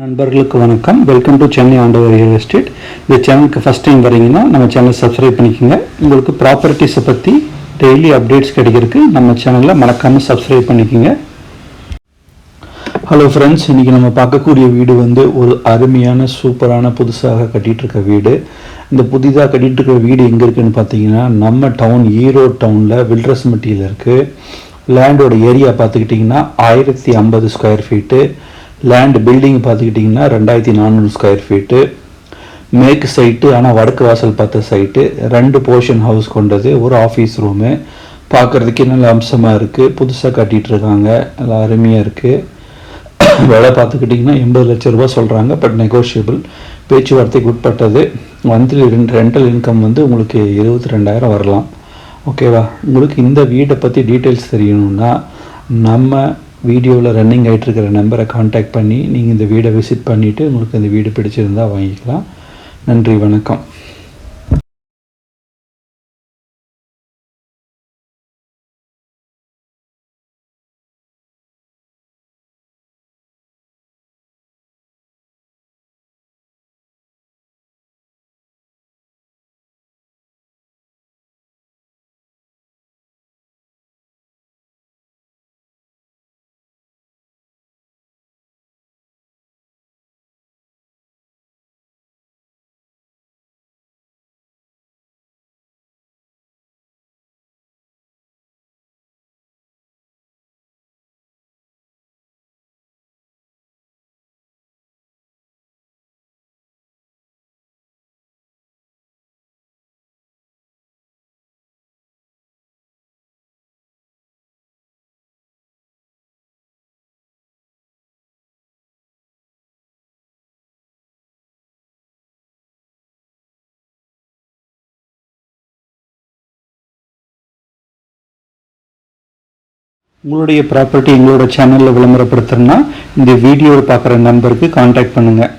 நண்பர்களுக்கு வணக்கம். Welcome to Chennai ஆண்டவர் ரியல் எஸ்டேட் இந்த சேனலுக்கு ஃபஸ்ட் டைம் வரீங்கன்னா நம்ம சேனல் சப்ஸ்கிரைப் பண்ணிக்கோங்க. உங்களுக்கு ப்ராப்பர்ட்டிஸை பற்றி டெய்லி அப்டேட்ஸ் கிடைக்கிறதுக்கு நம்ம சேனலில் மறக்காமல் சப்ஸ்கிரைப் பண்ணிக்கோங்க. ஹலோ ஃப்ரெண்ட்ஸ் இன்றைக்கி நம்ம பார்க்கக்கூடிய வீடு வந்து ஒரு அருமையான சூப்பரான புதுசாக கட்டிகிட்டு இருக்க வீடு. இந்த புதிதாக கட்டிகிட்ருக்க வீடு எங்கே இருக்குதுன்னு பார்த்தீங்கன்னா நம்ம டவுன் ஈரோடு டவுனில் வில்ரஸ்மட்டியில் இருக்குது லேண்டோட ஏரியா பார்த்துக்கிட்டிங்கன்னா ஆயிரத்தி ஐம்பது ஸ்கொயர் ஃபீட்டு லேண்ட் பில்டிங் பார்த்துக்கிட்டிங்கன்னா ரெண்டாயிரத்தி நானூறு ஸ்கொயர் ஃபீட்டு மேற்கு சைட்டு ஆனால் வடக்கு வாசல் பார்த்த சைட்டு ரெண்டு போர்ஷன் ஹவுஸ் கொண்டது ஒரு ஆஃபீஸ் ரூமு பார்க்குறதுக்கே நல்ல அம்சமாக இருக்குது புதுசாக கட்டிகிட்டு இருக்காங்க. நல்லா அருமையாக இருக்குது விலை பார்த்துக்கிட்டிங்கன்னா எண்பது லட்ச ரூபா சொல்கிறாங்க பட் நெகோஷியபிள் பேச்சுவார்த்தைக்கு உட்பட்டது. மந்த்லி ரெண்டல் இன்கம் வந்து உங்களுக்கு இருபத்தி ரெண்டாயிரம் வரலாம். ஓகேவா உங்களுக்கு இந்த வீட்டை பற்றி டீட்டெயில்ஸ் தெரியணும்னா நம்ம வீடியோவில் ரன்னிங் ஆகிட்டு இருக்கிற நம்பரை காண்டாக்ட் பண்ணி நீங்கள் இந்த வீடை விசிட் பண்ணிவிட்டு உங்களுக்கு இந்த வீடு பிடிச்சிருந்தா வாங்கிக்கலாம். நன்றி வணக்கம். உங்களுடைய ப்ராப்பர்ட்டி எங்களோட சேனலில் விளம்பரப்படுத்துறேன்னா இந்த வீடியோவை பார்க்குற நம்பருக்கு காண்டாக்ட் பண்ணுங்கள்